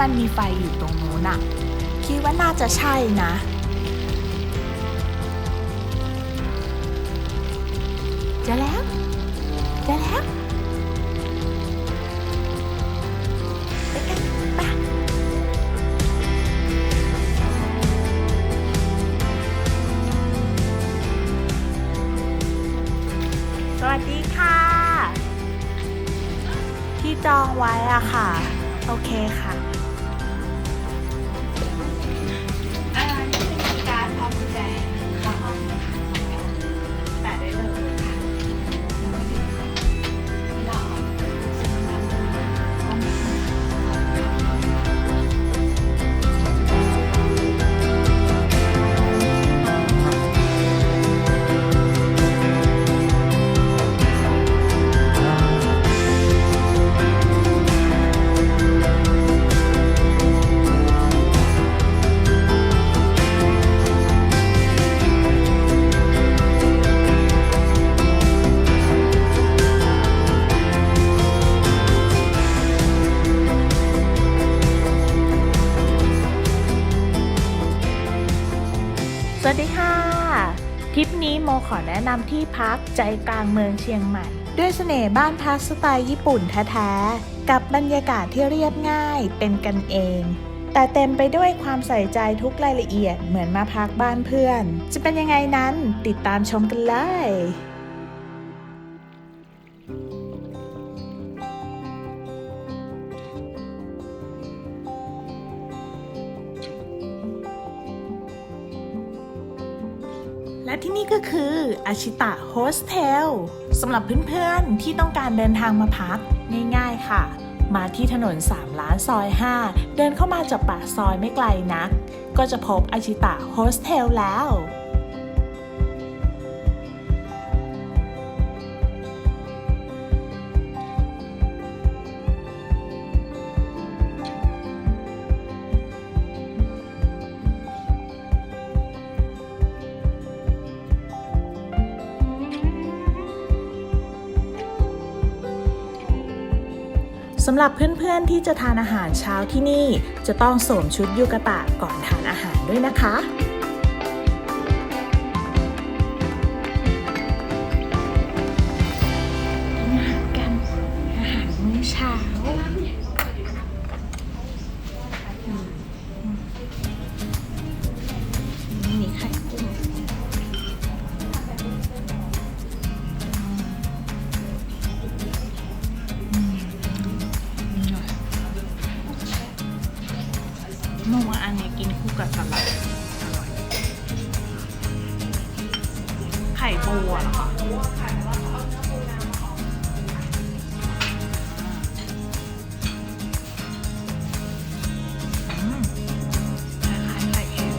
มันมีไฟอยู่ตรงนู้นอะคิดว่าน่าจะใช่นะ จะแล้ว จะแล้วไปกันไปสวัสดีค่ะ ที่จองไว้อะค่ะ โอเคค่ะ วัสดีค่ะทริปนี้โมขอแนะนำที่พักใจกลางเมืองเชียงใหม่ ด้วยเสน่ห์บ้านพักสไตล์ญี่ปุ่นแท้ๆ กับบรรยากาศที่เรียบง่ายเป็นกันเอง แต่เต็มไปด้วยความใส่ใจทุกรายละเอียดเหมือนมาพักบ้านเพื่อน จะเป็นยังไงนั้นติดตามชมกันเลย ที่นี่ก็คืออาชิตะโฮสเทลสำหรับเพื่อนๆที่ต้องการเดินทางมาพักง่ายๆค่ะ มาที่ถนน 3 ล้านซอย 5 เดินเข้ามาจากปากซอยไม่ไกลนัก ก็จะพบอาชิตะโฮสเทลแล้ว สำหรับเพื่อนๆที่จะทานอาหารเช้าที่นี่ จะต้องสวมชุดยูกะตะก่อนทานอาหารด้วยนะคะ ข่ปูอะเหรอคะอืมคล้ายๆไข่เค็ม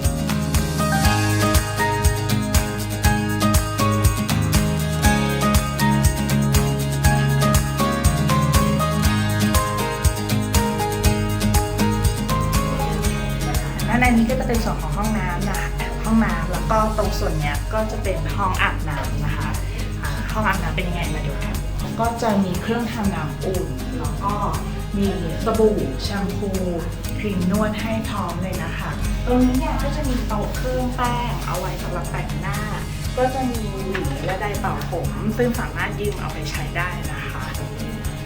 ด้านในนี้ก็จะเป็นส่วนของห้องน้ำนะคะห้องน้ำแล้ว ก็ตรงส่วนเนี้ยก็จะเป็นห้องอาบน้ำนะคะอ่าห้องอาบน้ำเป็นยังไงมาดูกันก็จะมีเครื่องทำน้ำอุ่น แล้วก็มีสบู่แชมพูครีมนวดให้พร้อมเลยนะคะ ตรงนี้เนี่ยก็จะมีโต๊ะเครื่องแป้งเอาไว้สำหรับแต่งหน้า ก็จะมีหวีและไดร์เป่าผม ซึ่งสามารถยืมเอาไปใช้ได้นะคะ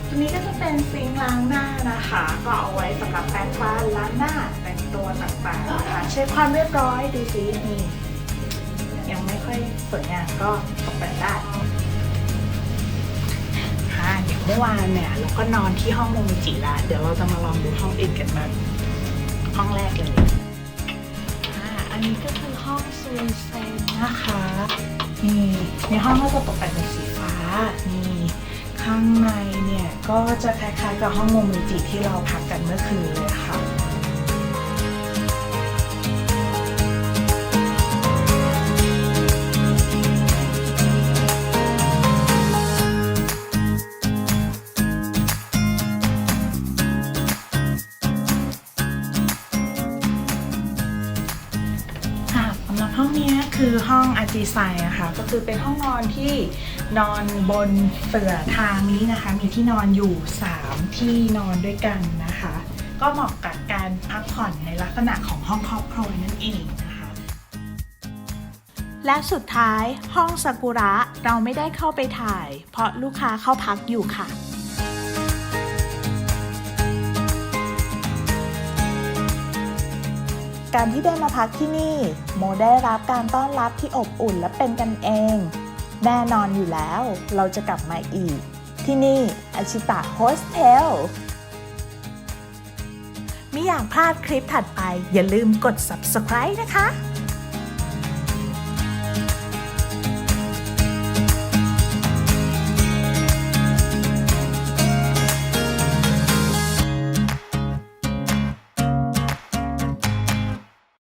ตรงนี้ก็จะเป็นซิงค์ล้างหน้านะคะ ก็เอาไว้สำหรับแปรงฟันล้างหน้าแต่งตัวต่างๆนะคะเช็คความเรียบร้อยดูซินี่ ยังไม่ค่อยสวยงามก็ตกแต่งได้ค่ะเดี๋ยวเมื่อวานเนี่ยเราก็นอนที่ห้องโมมิจิละเดี๋ยวเราจะมาลองดูห้องอื่นกันบ้างห้องแรกเลยอ่าอันนี้ก็คือห้องซูเซนนะคะนี่ในห้องก็จะตกแต่งเป็นสีฟ้านี่ข้างในเนี่ยก็จะคล้ายๆกับห้องโมมิจิที่เราพักกันเมื่อคืนเลยค่ะค่ะ องนี้คือห้องอาจีไซนะคะก็คือเป็นห้องนอนที่นอนบนเสื่อทางนี้นะคะ มีที่นอนอยู่ 3 ที่นอนด้วยกันนะคะก็ก็เหมาะกับการพักผ่อนในลักษณะของห้องครอบครัวนั่นเองนะคะ และสุดท้ายห้องซากุระเราไม่ได้เข้าไปถ่าย เพราะลูกค้าเข้าพักอยู่ค่ะ การที่ได้มาพักที่นี่ โมได้รับการต้อนรับที่อบอุ่นและเป็นกันเอง แน่นอนอยู่แล้ว เราจะกลับมาอีก ที่นี่อาชิตะโฮสเทลไม่อยากพลาดคลิปถัดไป อย่าลืมกด subscribe นะคะ